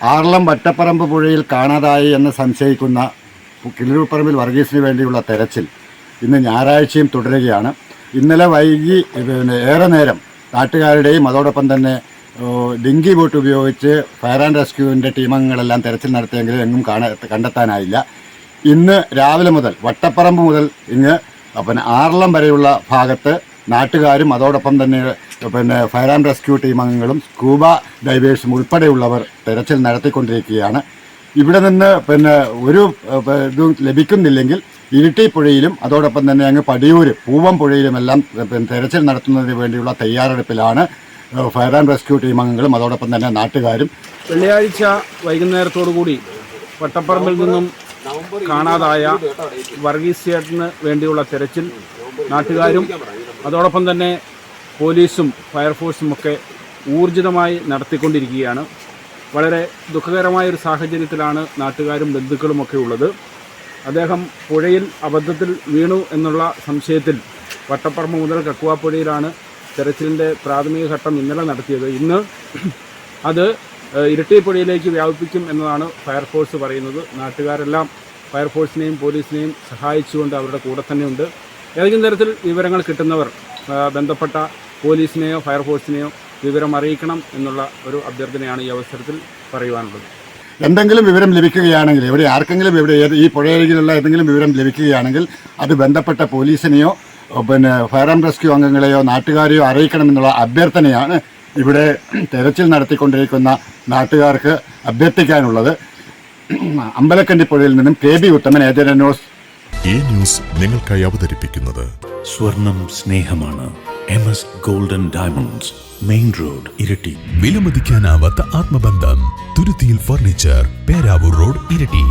ആർളം വട്ടപ്പറമ്പ് പുഴയിൽ കാണാതായി എന്ന് സംശയിക്കുന്ന കിളിരൂപ്പറമ്പിൽ വർഗീസിന് വേണ്ടിയുള്ള തെരച്ചിൽ ഇന്ന് ഞായറാഴ്ചയും തുടരുകയാണ്. ഇന്നലെ വൈകി പിന്നെ ഏറെ നേരം നാട്ടുകാരുടെയും അതോടൊപ്പം തന്നെ ഡിങ്കി ബോട്ട് ഉപയോഗിച്ച് ഫയർ ആൻഡ് റെസ്ക്യൂവിന്റെ ടീമംഗങ്ങളെല്ലാം തെരച്ചിൽ നടത്തിയെങ്കിലും എങ്ങും കാണാ കണ്ടെത്താനായില്ല. ഇന്ന് രാവിലെ മുതൽ വട്ടപ്പറമ്പ് മുതൽ ഇങ്ങ് പിന്നെ ആറളം വരെയുള്ള ഭാഗത്ത് നാട്ടുകാരും അതോടൊപ്പം തന്നെ പിന്നെ ഫയർ ആൻഡ് റെസ്ക്യൂ ടീം അംഗങ്ങളും സ്കൂബ ഡൈവേഴ്സും ഉൾപ്പെടെയുള്ളവർ തെരച്ചിൽ നടത്തിക്കൊണ്ടിരിക്കുകയാണ്. ഇവിടെ നിന്ന് പിന്നെ ഒരു ഇതും ലഭിക്കുന്നില്ലെങ്കിൽ ഇരിട്ടി പുഴയിലും അതോടൊപ്പം തന്നെ അങ്ങ് പടിയൂര് പൂവം പുഴയിലുമെല്ലാം തെരച്ചിൽ നടത്തുന്നതിന് വേണ്ടിയുള്ള തയ്യാറെടുപ്പിലാണ് ഫയർ ആൻഡ് റെസ്ക്യൂ ടീം അംഗങ്ങളും അതോടൊപ്പം തന്നെ നാട്ടുകാരും. വെള്ളിയാഴ്ച വൈകുന്നേരത്തോടു കൂടി വട്ടപ്പറമ്പിൽ നിന്നും കാണാതായ വർഗീസ് ചേട്ടന് വേണ്ടിയുള്ള തെരച്ചിൽ നാട്ടുകാരും അതോടൊപ്പം തന്നെ പോലീസും ഫയർഫോഴ്സും ഒക്കെ ഊർജിതമായി നടത്തിക്കൊണ്ടിരിക്കുകയാണ്. വളരെ ദുഃഖകരമായ ഒരു സാഹചര്യത്തിലാണ് നാട്ടുകാരും ബന്ധുക്കളുമൊക്കെ ഉള്ളത്. അദ്ദേഹം പുഴയിൽ അബദ്ധത്തിൽ വീണു എന്നുള്ള സംശയത്തിൽ വട്ടപ്പറമ്പ് മുതൽ കക്കുവാപ്പുഴയിലാണ് തെരച്ചിലിന്റെ പ്രാഥമിക ഘട്ടം ഇന്നലെ നടത്തിയത്. ഇന്ന് അത് ഇരട്ടിപ്പുഴയിലേക്ക് ഇരിട്ടി പുഴയിലേക്ക് വ്യാപിപ്പിക്കും എന്നതാണ് ഫയർഫോഴ്സ് പറയുന്നത്. നാട്ടുകാരെല്ലാം ഫയർഫോഴ്സിനെയും പോലീസിനെയും സഹായിച്ചുകൊണ്ട് അവരുടെ കൂടെ തന്നെയുണ്ട് ഏതെങ്കിലും തരത്തിൽ വിവരങ്ങൾ കിട്ടുന്നവർ ബന്ധപ്പെട്ട പോലീസിനെയോ ഫയർഫോഴ്സിനെയോ വിവരം അറിയിക്കണം എന്നുള്ള ഒരു അഭ്യർത്ഥനയാണ് ഈ അവസരത്തിൽ പറയുവാനുള്ളത്. എന്തെങ്കിലും വിവരം ലഭിക്കുകയാണെങ്കിൽ ഇവിടെ ആർക്കെങ്കിലും ഇവിടെ ഈ പുഴയരികിലുള്ള എന്തെങ്കിലും വിവരം ലഭിക്കുകയാണെങ്കിൽ അത് ബന്ധപ്പെട്ട പോലീസിനെയോ പിന്നെ ഫയർ ആൻഡ് റെസ്ക്യൂ അംഗങ്ങളെയോ നാട്ടുകാരെയോ അറിയിക്കണമെന്നുള്ള അഭ്യർത്ഥനയാണ് ഇവിടെ തെരച്ചിൽ നടത്തിക്കൊണ്ടിരിക്കുന്ന നാട്ടുകാർക്ക് അഭ്യർത്ഥിക്കാനുള്ളത്. അമ്പലക്കണ്ടി പുഴയിൽ നിന്നും K B Uthaman agent news ഈ ന്യൂസ് നിങ്ങൾക്കായി അവതരിപ്പിക്കുന്നത് സ്വർണം സ്നേഹമാണ്. M S golden diamonds main road Iritty. വിലമതിക്കാനാവാത്ത ആത്മബന്ധം തുരുത്തിയിൽ ഫർണിച്ചർ പേരാവൂർ റോഡ് ഇരട്ടി.